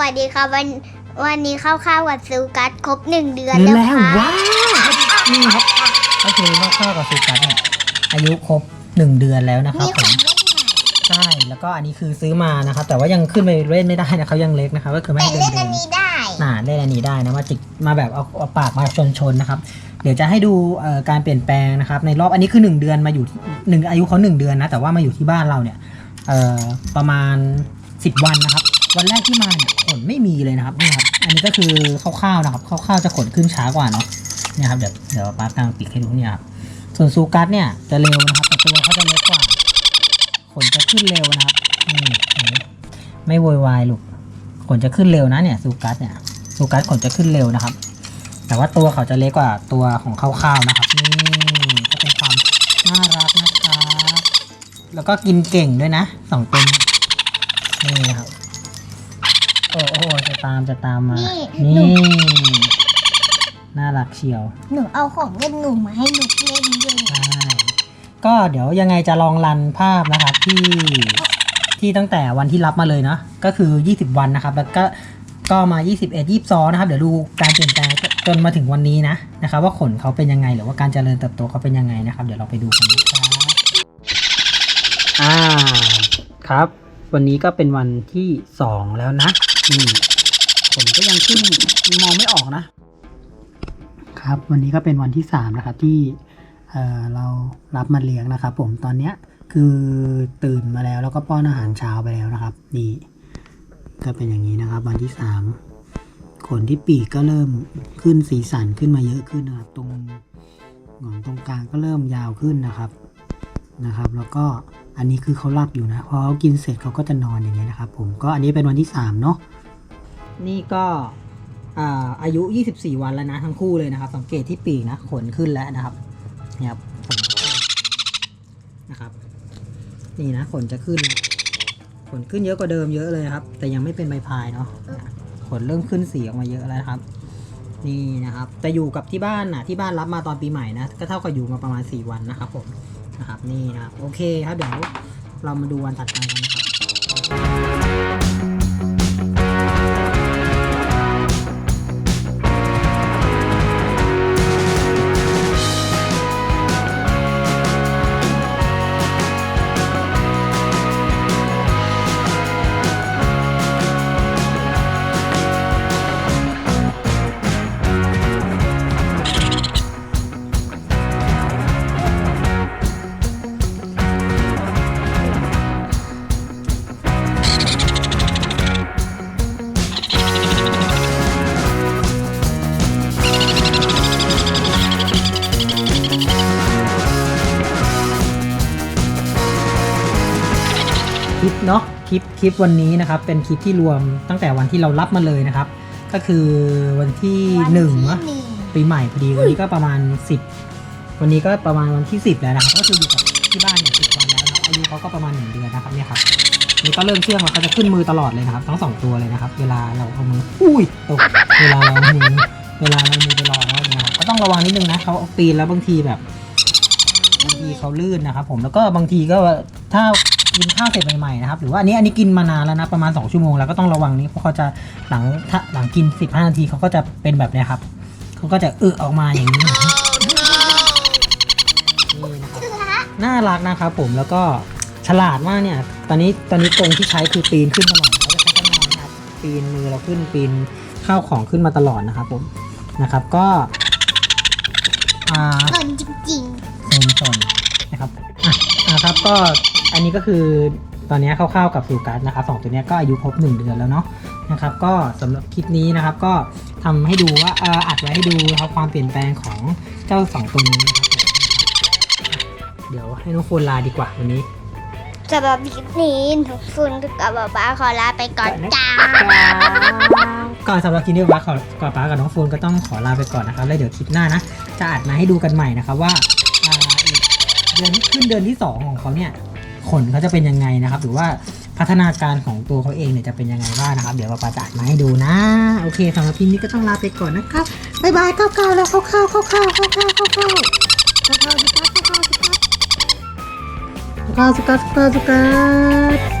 วัสดีครับวันวันนี้เข้าข้าวกับซูกัสครบหนึ่งเดือนแล้แล้ววค่ะว้าวนี่ครับก็คือว่าข้าวกับสุกัสเนี่ยอายุครบหนึ่งเดือนแล้วนะครับนี่ผขอมงเล่นใหม่ใช่แล้วก็อันนี้คือซื้อมานะครับแต่ว่ายังขึ้นไปเล่นไม่ได้นะเขายังเล็กนะครับก็คือไม่แต่ให้เดินเล่นเดิอันน นี้ได้ น่าเล่นอันนี้ได้นะว่าจิกมาแบบเอาเอาปากมาชนชนๆนะครับ เดี๋ยวจะให้ดูเอ่อการเปลี่ยนแปลงนะครับ ในรอบอันนี้คือ 1 เดือนมาอยู่ที่หนึ่งอายุเขา1 เดือนนะแต่ว่ามาอยู่ที่บ้านเราเนี่ยเอ่อประมาณ 10 วันนะครับ วันแรกที่มาเนี่ยขนไม่มีเลยนะครับนี่ครับ อันนี้ก็คือคร่าวๆนะครับคร่าวๆจะขนขึ้นช้ากว่าเนาะเนี่ยครับเดี๋ยวเดี๋ยวป้ากลางปีกให้ดูเนี่ยครับส่วนซูกัสเนี่ยจะเร็วนะครับแต่ตัวเขาจะเล็กกว่าขนจะขึ้นเร็วนะครับนี่ไมไม่โวยวายลูกขนจะขึ้นเร็วนะเนี่ยซูกัสเนี่ยซูกัสขนจะขึ้นเร็วนะครับ แต่ว่าตัวเขาจะเล็กกว่าตัวของข้าวๆนะครับนี่ก็เป็นความน่ารักนะครับแล้วก็กินเก่งด้วยนะสองตัวนี้นี่ครับ โอ้โอ้จะตามจะตามมา นี่ นี่ น่ารักเชียวหนูเอาของเล่นหนูมาให้ลูกเล่นด้วยใช่ก็เดี๋ยวยังไงจะลองรันภาพนะครับที่ที่ตั้งแต่วันที่รับมาเลยเนาะก็คือ 20 วันนะครับ แล้วก็ก็มา 21 22 นะครับ เดี๋ยวดูการเปลี่ยนแปลงจนมาถึงวันนี้นะนะครับ ว่าขนเขาเป็นยังไงหรือว่าการเจริญเติบโตเขาเป็นยังไงนะครับ เดี๋ยวเราไปดูกันนะครับอ่าครับ วันนี้ก็เป็นวันที่ 2 แล้วนะ นี่ขนก็ยังขึ้นมองไม่ออกนะ ครับวันนี้ก็เป็นวันที่3นะครับที่เเรารับมาเลี้ยงนะครับ ผมตอนเนี้ยคือตื่นมาแล้วแล้วก็ป้อนอาหารเช้าไปแล้วนะครับ นี่ก็เป็นอย่างนี้นะครับ วันที่สามขนที่ปีกก็เริ่มขึ้นสีสันขึ้นมาเยอะขึ้นนะครับ ตรงหงอนตรงกลางก็เริ่มยาวขึ้นนะครับนะครับ แล้วก็อันนี้คือเขาหลับอยู่นะพอเขากินเสร็จเขาก็จะนอนอย่างเงี้ยนะครับ ผมก็อันนี้เป็นวันที่สามเนาะ นี่ก็อายุ 24 วันแล้วนะทั้งคู่เลยนะครับ สังเกตที่ปีกนะขนขึ้นแล้วนะครับนี่ครับขนนะครับ นี่นะขนจะขึ้น ขนขึ้นเยอะกว่าเดิมเยอะเลยครับ แต่ยังไม่เป็นใบพายเนาะขนเริ่มขึ้นสีออกมาเยอะแล้วครับ นี่นะครับแต่อยู่กับที่บ้านนะที่บ้านรับมาตอนปีใหม่นะก็เท่ากับอยู่มาประมาณ 4 วันนะครับผมนะครับนี่นะครับโอเคครับเดี๋ยวเรามาดูวันถัดไปกันนะครับ ลิปเนาะคลิปคลิปวันนี้นะครับเป็นคลิปที่รวมตั้งแต่วันที่เรารับมาเลยนะครับ ก็คือวันที่หนึ่งวัเนาะที่หนึ่งปีใหม่พอดีวันนี้ก็ประมาณ 10 วันนี้ก็ประมาณวันที่ 10 แล้วนะครับก็คืออยู่กับที่บ้านเนี่ยสิวันแล้วนะครับอายุเขาก็ประมาณ1เดือนนะครับเนี่ยครับนี่ก็เริ่มเชื่องแล้วเขาจะขึ้นมือตลอดเลยนะครับ ทั้งสองตัวเลยนะครับ เวลาเราเอามืออุ้ยตกเวลาเราเอามือเวลาเราเอามือไปรอแล้วเนี่ยครับก็ต้องระวังนิดนึงนะเขาปีนแล้วบางทีแบบบางทีเขาลื่นนะครับผมแล้วก็บางทีก็ถ้า กินข้าวเสร็จใหม่ๆนะครับหรือว่าอันนี้อันนี้กินมานานแล้วนะประมาณ 2 ชั่วโมงแล้วก็ต้องระวังนี้เพราะเขาจะหลังถ้าหลังกิน 15 นาทีเขาก็จะเป็นแบบเนี้ยครับเขาก็จะอึออกมาอย่างนี้นี่นะครับน่ารักนะครับผมแล้วก็ฉลาดมากเนี่ย ตอนนี้ตอนนี้กรงที่ใช้คือปีนขึ้นตลอดเขาจะใช้กันนอนนะครับปีนมือเราขึ้นปีนข้าวของขึ้นมาตลอดนะครับผมนะครับก็อ่าคนจริงโซนโซนนะครับ อะอะครับก็อันนี้ก็คือตอนนี้คร่าวๆกับสูการ์ดนะครับสองตัวเนี้ยก็อายุครบหนึ่งเดือนแล้วเนาะนะครับก็สำหรับคลิปนี้นะครับก็ทำให้ดูว่าเอ่ออัดไว้ให้ดูนะครับความเปลี่ยนแปลงของเจ้าสองตัวนี้นะครับผมเดี๋ยวให้น้องโฟนลาดีกว่าวันนี้ๆสำหรับคลิปนี้ทุกคนกับบ๊าบ้าขอลาไปก่อนจ้าก่อนสำหรับคลิปนี้ว่าขอก่อนป้ากับน้องโฟนก็ต้องขอลาไปก่อนนะครับแล้วเดี๋ยวคลิปหน้านะจะอัดมาให้ดูกันใหม่นะครับว่าอ่าอีก เดือนขึ้นเดือนที่สองของเขาเนี่ยขนเขาจะเป็นยังไงนะครับ หรือว่าพัฒนาการของตัวเขาเองเนี่ยจะเป็นยังไงบ้างนะครับ เดี๋ยวเราประจัดมาให้ดูนะ โอเคสำหรับพิมพ์นี้ก็ต้องลาไปก่อนนะครับบ๊ายบายก้าวๆแล้วเข้าๆเข้าๆเข้าๆเข้าๆเข้าๆเข้าๆเข้าๆเข้าๆเข้าๆเข้าๆเข้าๆเข้าๆเข้าๆเข้าๆเข้าๆเข้าๆเข้าๆเข้าๆ